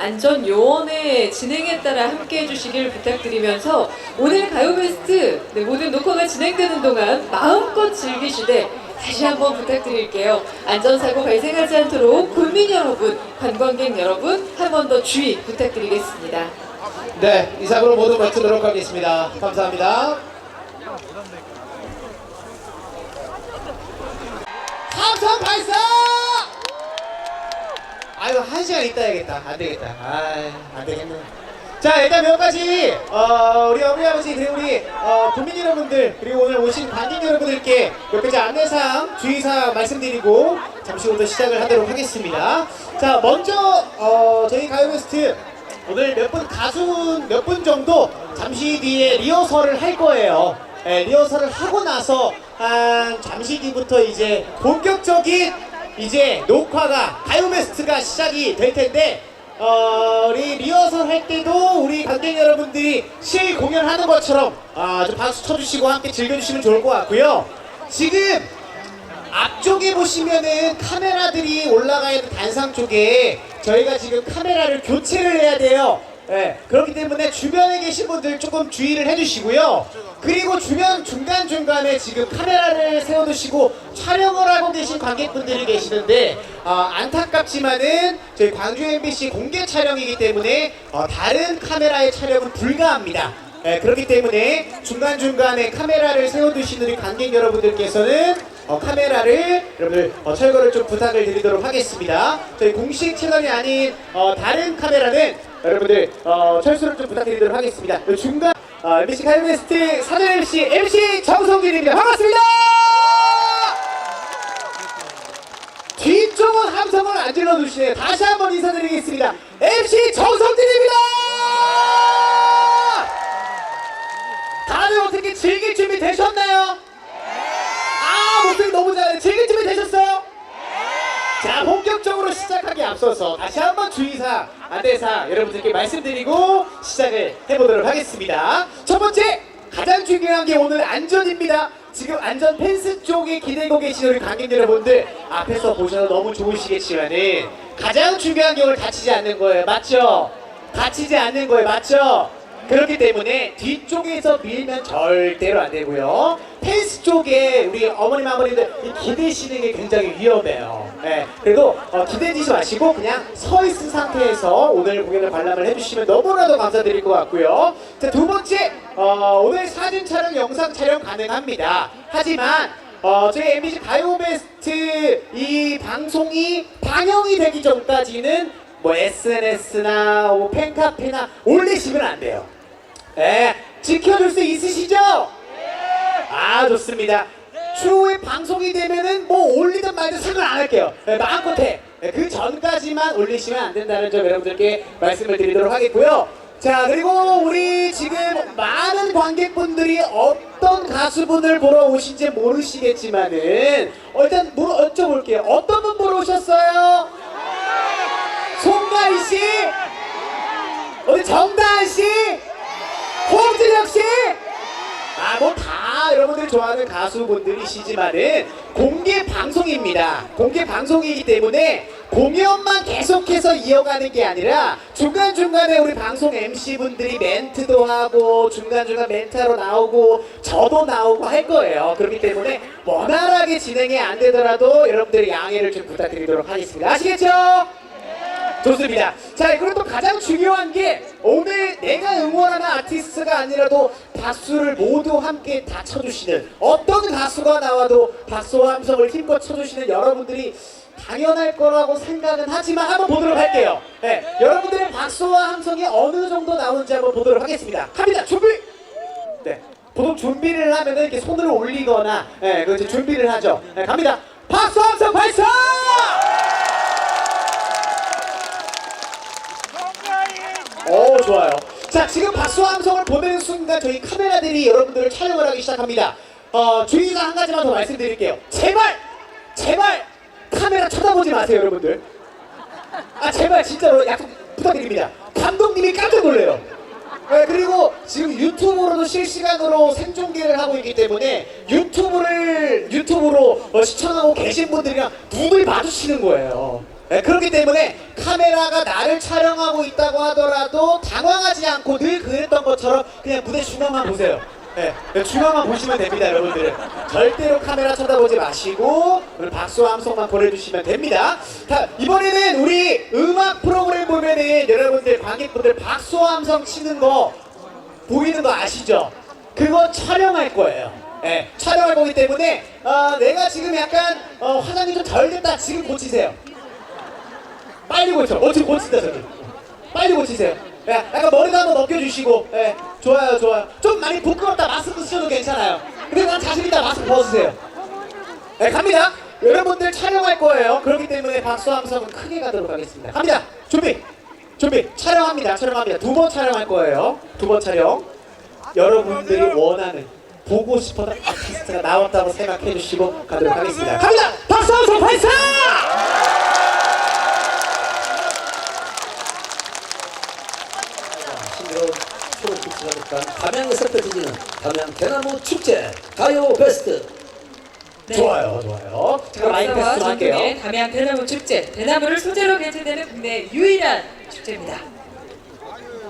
안전 요원의 진행에 따라 함께 해주시길 부탁드리면서 오늘 가요 베스트 네, 모든 녹화가 진행되는 동안 마음껏 즐기시되 다시 한번 부탁드릴게요. 안전사고 발생하지 않도록 국민 여러분, 관광객 여러분 한 번 더 주의 부탁드리겠습니다. 네, 이상으로 모두 마치도록 하겠습니다. 감사합니다. 삼성 발사! 아유, 한 시간 있다 해야겠다. 안 되겠다. 아, 안 되겠네. 자, 일단 몇 가지, 어, 우리 어머니 아버지, 그리고 우리, 어, 국민 여러분들, 그리고 오늘 오신 관객 여러분들께 몇 가지 안내사항, 주의사항 말씀드리고, 잠시 후부터 시작을 하도록 하겠습니다. 자, 먼저, 어, 저희 가요베스트, 오늘 몇 분 가수 몇 분 정도 잠시 뒤에 리허설을 할 거예요. 예, 리허설을 하고 나서 한 잠시 뒤부터 이제 본격적인 이제 녹화가 가요베스트가 시작이 될 텐데 어, 우리 리허설 할 때도 우리 관객 여러분들이 실 공연하는 것처럼 아, 좀 박수 쳐주시고 함께 즐겨주시면 좋을 것 같고요. 지금 앞쪽에 보시면은 카메라들이 올라가 있는 단상 쪽에 저희가 지금 카메라를 교체를 해야 돼요. 예, 그렇기 때문에 주변에 계신 분들 조금 주의를 해주시고요. 그리고 주변 중간중간에 지금 카메라를 세워두시고 촬영을 하고 계신 관객분들이 계시는데 어, 안타깝지만은 저희 광주 MBC 공개 촬영이기 때문에 어, 다른 카메라의 촬영은 불가합니다. 예, 그렇기 때문에 중간중간에 카메라를 세워두시는 우리 관객 여러분들께서는 어, 카메라를 여러분들 어, 철거를 좀 부탁을 드리도록 하겠습니다. 저희 공식 채널이 아닌 어, 다른 카메라는 여러분들 어, 철수를 좀 부탁드리도록 하겠습니다. 그 중간 어, MBC 가요베스트 사전 MC MC 정성진입니다. 반갑습니다. 뒤쪽은 함성을 안 질러주시네요. 다시 한번 인사드리겠습니다. MC 정성진입니다. 다들 어떻게 즐길 준비 되셨나요? 준비 되셨어요? 자 본격적으로 시작하기 앞서서 다시 한번 주의사 안내사 여러분들께 말씀드리고 시작을 해보도록 하겠습니다 첫 번째 가장 중요한 게 오늘 안전입니다 지금 안전 펜스 쪽에 기대고 계신 우리 관객 여러분들 앞에서 보셔서 너무 좋으시겠지만은 가장 중요한 게 오늘 다치지 않는 거예요 맞죠? 다치지 않는 거예요 맞죠? 그렇기 때문에 뒤쪽에서 밀면 절대로 안 되고요. 펜스 쪽에 우리 어머님 아버님들 이 기대시는 게 굉장히 위험해요. 예, 그리고 어, 기대지지 마시고 그냥 서 있은 상태에서 오늘 공연을 관람을 해주시면 너무나도 감사드릴 것 같고요. 자, 두 번째, 어, 오늘 사진 촬영, 영상 촬영 가능합니다. 하지만 어, 저희 MBC 가요베스트 이 방송이 방영이 되기 전까지는 뭐 SNS나 뭐 팬카페나 올리시면 안 돼요. 예, 지켜줄 수 있으시죠? 아, 좋습니다. 추후에 방송이 되면은 뭐 올리든 말든 상관 안 할게요. 예, 마음껏 해. 예, 그 전까지만 올리시면 안 된다는 점 여러분들께 말씀을 드리도록 하겠고요. 자, 그리고 우리 지금 많은 관객분들이 어떤 가수분을 보러 오신지 모르시겠지만은 어, 일단 뭐 여쭤볼게요. 어떤 분 보러 오셨어요? 송가희 씨? 우리 정다은 씨? 홍진혁 씨? 아, 뭐 다 여러분들이 좋아하는 가수분들이시지만은 공개 방송입니다. 공개 방송이기 때문에 공연만 계속해서 이어가는 게 아니라 중간중간에 우리 방송 MC분들이 멘트도 하고 중간중간 멘트하러 나오고 저도 나오고 할 거예요. 그렇기 때문에 원활하게 진행이 안 되더라도 여러분들이 양해를 좀 부탁드리도록 하겠습니다. 아시겠죠? 좋습니다. 자, 그리고 또 가장 중요한 게 오늘 내가 응원하는 아티스트가 아니라도 박수를 모두 함께 다 쳐주시는 어떤 가수가 나와도 박수와 함성을 힘껏 쳐주시는 여러분들이 당연할 거라고 생각은 하지만 한번 보도록 할게요. 네, 여러분들의 박수와 함성이 어느 정도 나오는지 한번 보도록 하겠습니다. 갑니다. 준비. 네. 보통 준비를 하면은 이렇게 손을 올리거나, 예, 그 이제 준비를 하죠. 네, 갑니다. 박수 함성 발사! 오 좋아요. 자 지금 박수와 함성을 보내는 순간 저희 카메라들이 여러분들을 촬영을 하기 시작합니다. 어 주의가 한 가지만 더 말씀드릴게요. 제발 제발 카메라 쳐다보지 마세요 여러분들. 아 제발 진짜로 약속 부탁드립니다. 감독님이 깜짝 놀래요. 네, 그리고 지금 유튜브로도 실시간으로 생중계를 하고 있기 때문에 유튜브를 유튜브로 어, 시청하고 계신 분들이랑 눈을 마주치는 거예요. 네, 그렇기 때문에 카메라가 나를 촬영하고 있다고 하더라도 당황하지 않고 늘 그랬던 것처럼 그냥 무대 중앙만 보세요. 네, 중앙만 보시면 됩니다, 여러분들은. 절대로 카메라 쳐다보지 마시고 박수와 함성만 보내주시면 됩니다. 자, 이번에는 우리 음악 프로그램 보면은 여러분들 관객분들 박수와 함성 치는 거 보이는 거 아시죠? 그거 촬영할 거예요. 예, 촬영할 거기 때문에 어, 내가 지금 약간 어, 화장이 좀 덜 됐다 지금 고치세요. 빨리 고쳐. 어 지금 고친다 저기. 빨리 고치세요. 예, 약간 머리도 한번 넘겨주시고, 예, 좋아요, 좋아요. 좀 많이 부끄럽다 마스크 쓰셔도 괜찮아요. 근데 난 자신 있다 마스크 벗으세요. 네, 갑니다. 여러분들 촬영할 거예요. 그렇기 때문에 박수 함성은 크게 가도록 하겠습니다. 갑니다. 준비. 준비. 촬영합니다. 촬영합니다. 두 번 촬영할 거예요. 두 번 촬영. 여러분들이 원하는 보고 싶었던 아티스트가 나왔다고 생각해 주시고 가도록 하겠습니다. 갑니다. 박수 함성 발사! 신비로운 초록 빛이 가득한 담양에서 펼쳐지는 담양 대나무 축제 가요 베스트 네. 좋아요, 좋아요. 자, 마이크 테스트 좀 할게요. 담양 대나무 축제. 대나무를 소재로 개최되는 국내 유일한 축제입니다.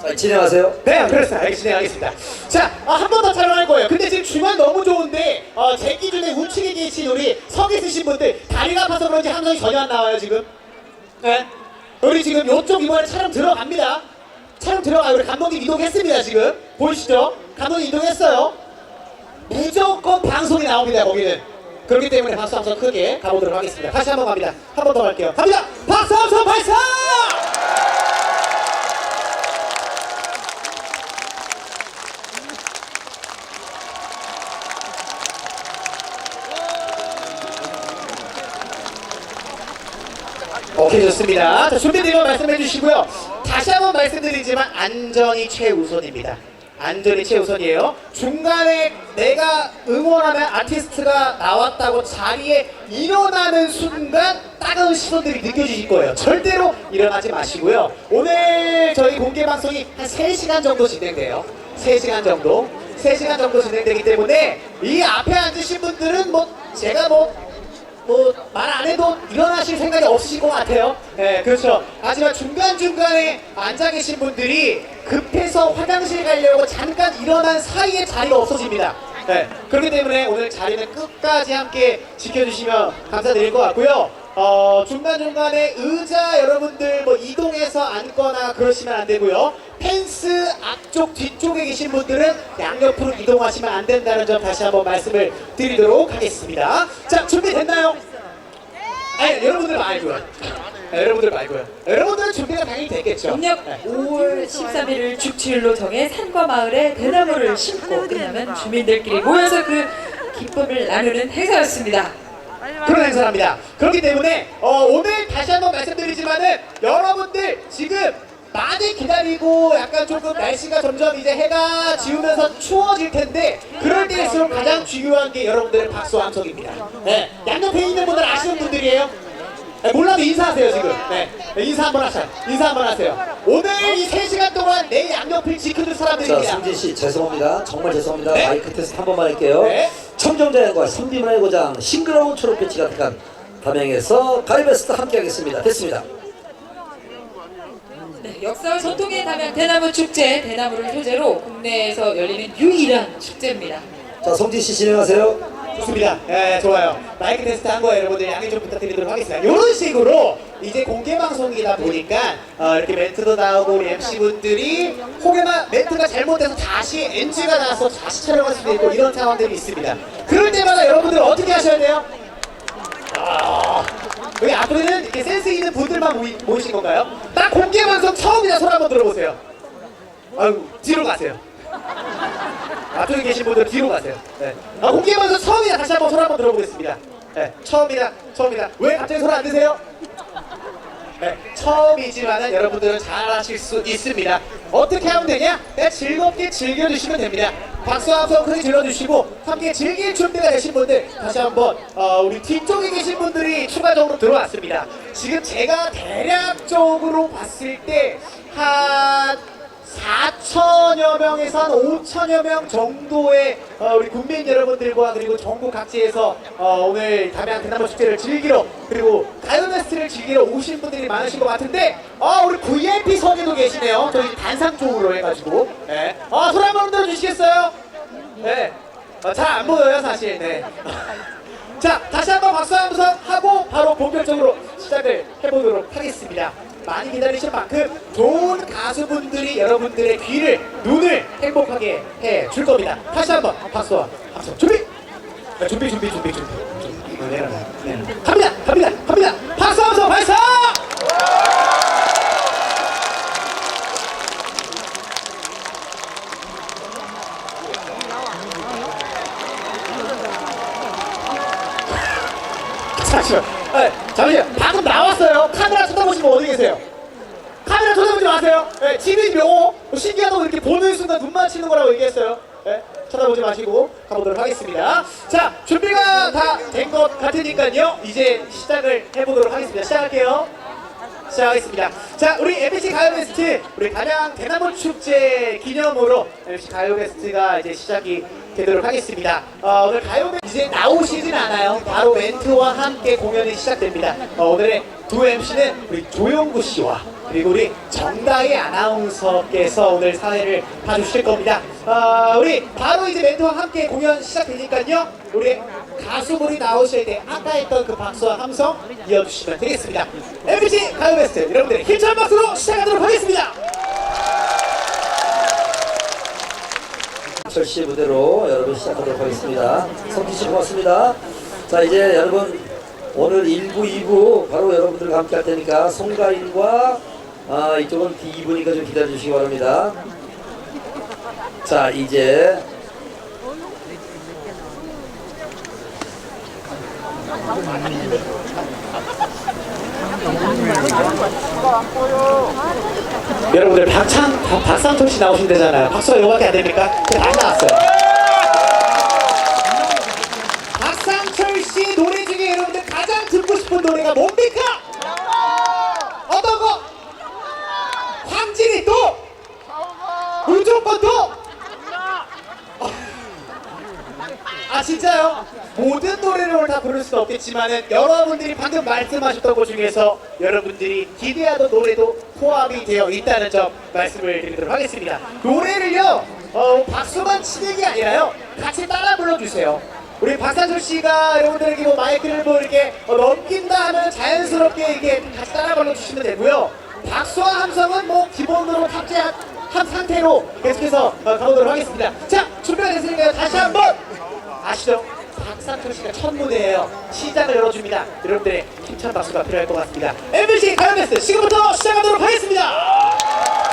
자, 진행하세요 네, 그렇습니다. 알겠습니다. 진행하겠습니다. 자, 한 번 더 촬영할 거예요. 근데 지금 중간 너무 좋은데, 어, 제 기준에 우측에 계신 우리 서 계신 분들, 다리가 아파서 그런지 함성이 전혀 안 나와요, 지금. 네. 우리 지금 요쪽 이번에 촬영 들어갑니다. 촬영 들어가요. 우리 감독님 이동했습니다, 지금. 보이시죠? 감독님 이동했어요. 무조건 방송이 나옵니다, 거기는. 그렇기 때문에 박수 함성 크게 가보도록 하겠습니다. 다시 한번 갑니다. 한 번 더 갈게요. 갑니다! 박수 함성 발사! 오케이 좋습니다. 자, 준비되면 말씀해 주시고요. 다시 한번 말씀드리지만 안전이 최우선입니다. 안전이 최우선이에요. 중간에 내가 응원하는 아티스트가 나왔다고 자리에 일어나는 순간 따가운 시선들이 느껴지실 거예요. 절대로 일어나지 마시고요. 오늘 저희 공개 방송이 한 3시간 정도 진행돼요. 3시간 정도. 3시간 정도 진행되기 때문에 이 앞에 앉으신 분들은 뭐 제가 뭐 뭐 말 안 해도 일어나실 생각이 없으실 것 같아요. 네, 그렇죠. 하지만 중간 중간에 앉아 계신 분들이 급해서 화장실 가려고 잠깐 일어난 사이에 자리가 없어집니다. 네, 그렇기 때문에 오늘 자리는 끝까지 함께 지켜주시면 감사드릴 것 같고요. 어, 중간 중간에 의자 여러분들 뭐 이동해서 앉거나 그러시면 안 되고요. 펜스 앞쪽 뒤쪽에 계신 분들은 양옆으로 이동하시면 안 된다는 점 다시 한번 말씀을 드리도록 하겠습니다. 자, 준비됐나요? 아니, 여러분들 말고요. 네, 여러분들 말고요. 여러분들은 준비가 당연히 됐겠죠. 음력 네. 5월 13일을 죽지일로 정해 산과 마을에 대나무를 심고 끝나면 주민들끼리 모여서 그 기쁨을 나누는 행사였습니다. 그런 행사랍니다. 그렇기 때문에 어, 오늘 다시 한번 말씀드리지만은 여러분들 지금 많이 기다리고 약간 조금 날씨가 점점 이제 해가 지우면서 추워질 텐데 그럴 때일수록 가장 중요한 게 여러분들의 박수 함성입니다. 네, 양옆에 있는 분들 아시는 분들이에요? 네, 몰라도 인사하세요 지금. 네, 네, 인사 한번 하세요. 인사 한번 하세요. 오늘 이 3시간 동안 내 양옆을 지켜줄 자 사람들입니다. 승진 씨 죄송합니다 정말 죄송합니다 네. 마이크 테스트 한 번만 할게요 네. 청정자연과 선비문화의 고장 싱그러운 초록 빛이 가득한 담양에서 가요 베스트 함께 하겠습니다 됐습니다 네, 역사와 전통의 담양 대나무 축제, 대나무를 소재로 국내에서 열리는 유일한 축제입니다. 자 성진 씨 진행하세요 좋습니다. 예, 좋아요. 마이크 테스트 한 거예요, 여러분들 양해 좀 부탁드리도록 하겠습니다. 이런 식으로 이제 공개 방송이다 보니까 어, 이렇게 멘트도 나오고 우리 MC 분들이 혹여나 멘트가 잘못돼서 다시 NG가 나와서 다시 촬영할 수도 있고 이런 상황들이 있습니다. 그럴 때마다 여러분들 어떻게 하셔야 돼요? 아, 여기 앞에는 이렇게 센스 있는 분들만 모이, 모이신 건가요? 딱 공개 방송 처음이다 손 한번 들어보세요. 아유 뒤로 가세요. 앞쪽에 계신 분들 뒤로 가세요. 네. 아, 공개 방송 처음이다. 다시 한번 손 한번 들어보겠습니다. 네, 처음이다. 처음이다. 왜 갑자기 손안 드세요? 네, 처음이지만은 여러분들은 잘 하실 수 있습니다. 어떻게 하면 되냐? 네, 즐겁게 즐겨주시면 됩니다. 박수 한번 크게 질러주시고 함께 즐길 준비가 되신 분들 다시 한번 어, 우리 뒤쪽에 계신 분들이 추가적으로 들어왔습니다. 지금 제가 대략적으로 봤을 때한 4천여 명에서 한 5천여 명 정도의 어, 우리 국민 여러분들과 그리고 전국 각지에서 어, 오늘 담양 대나무 축제를 즐기러 그리고 가요네스트를 즐기러 오신 분들이 많으신 것 같은데 아 우리 VIP 석에도 계시네요. 저희 단상 쪽으로 해가지고 네. 아손 한번 흔들어 주시겠어요? 네. 어, 잘 안 보여요 사실. 네. 자 다시 한번 박수 한번 하고 바로 본격적으로 시작을 해보도록 하겠습니다. 많이 기다리신 만큼 좋은 가수분들이 여러분들의 귀를 눈을 행복하게 해 줄 겁니다. 다시 한번 박수와 박수 준비. 자, 준비 준비 준비 준비. 어. 내려놔. 갑니다 갑니다 갑니다. 박수 한번 발사. 잠시만. 네, 잠시만. 방금 나왔어요. 카메라 쳐다보시면 어디 계세요? 카메라 쳐다보지 마세요. 네, TV 묘 신기하다고 이렇게 보는 순간 눈 맞히는 거라고 얘기했어요. 네, 쳐다보지 마시고 가보도록 하겠습니다. 자, 준비가 다 된 것 같으니까요. 이제 시작을 해보도록 하겠습니다. 시작할게요. 시작하겠습니다. 자, 우리 MBC 가요 베스트, 우리 가장 대나무 축제 기념으로 MBC 가요 베스트가 이제 시작이 되도록 하겠습니다. 어, 오늘 가요 베스트 이제 나오시진 않아요. 바로 멘트와 함께 공연이 시작됩니다. 어, 오늘의 두 MC는 우리 조용구 씨와 그리고 우리 정다희 아나운서께서 오늘 사회를 봐주실 겁니다. 어, 우리 바로 이제 멘트와 함께 공연 시작되니까요. 우리 가수분이 나오실 때 아까 했던 그 박수와 함성 이어주시면 되겠습니다. MBC 가요 베스트 여러분들의 힘찬 박수로 시작하도록 하겠습니다. 철 씨의 무대로 여러분 시작하도록 하겠습니다. 성기 씨 고맙습니다. 자 이제 여러분 오늘 1부, 2부 바로 여러분들과 함께 할 테니까 송가인과 아, 이쪽은 D2부니까 좀 기다려 주시기 바랍니다. 자 이제 여러분들 박찬 박- 박상철 씨 나오신다잖아요. 박수가 요밖에 안 됩니까? 다 나왔어요. 박상철 씨 노래 중에 여러분들 가장 듣고 싶은 노래가 뭡니까? 어떤 거? 황진이 또? 무조건 또? 아 진짜요? 모든 노래를 다 부를 수는 없겠지만은 여러분들이 방금 말씀하셨던 것 중에서 여러분들이 기대하던 노래도 포함이 되어 있다는 점 말씀을 드리도록 하겠습니다. 노래를요, 어, 박수만 치는 게 아니라요, 같이 따라 불러주세요. 우리 박상철 씨가 여러분들에게 뭐 마이크를 뭐 이렇게 어, 넘긴다 하면 자연스럽게 이게 같이 따라 불러주시면 되고요. 박수와 함성은 뭐 기본으로 탑재한 한 상태로 계속해서 어, 가보도록 하겠습니다. 자, 준비가 됐으니까요. 다시 한번 아시죠? 박상철 씨가 첫 무대예요. 시작을 열어줍니다. 여러분들의 힘찬 박수가 필요할 것 같습니다. MBC 가요베스트 지금부터 시작하도록 하겠습니다.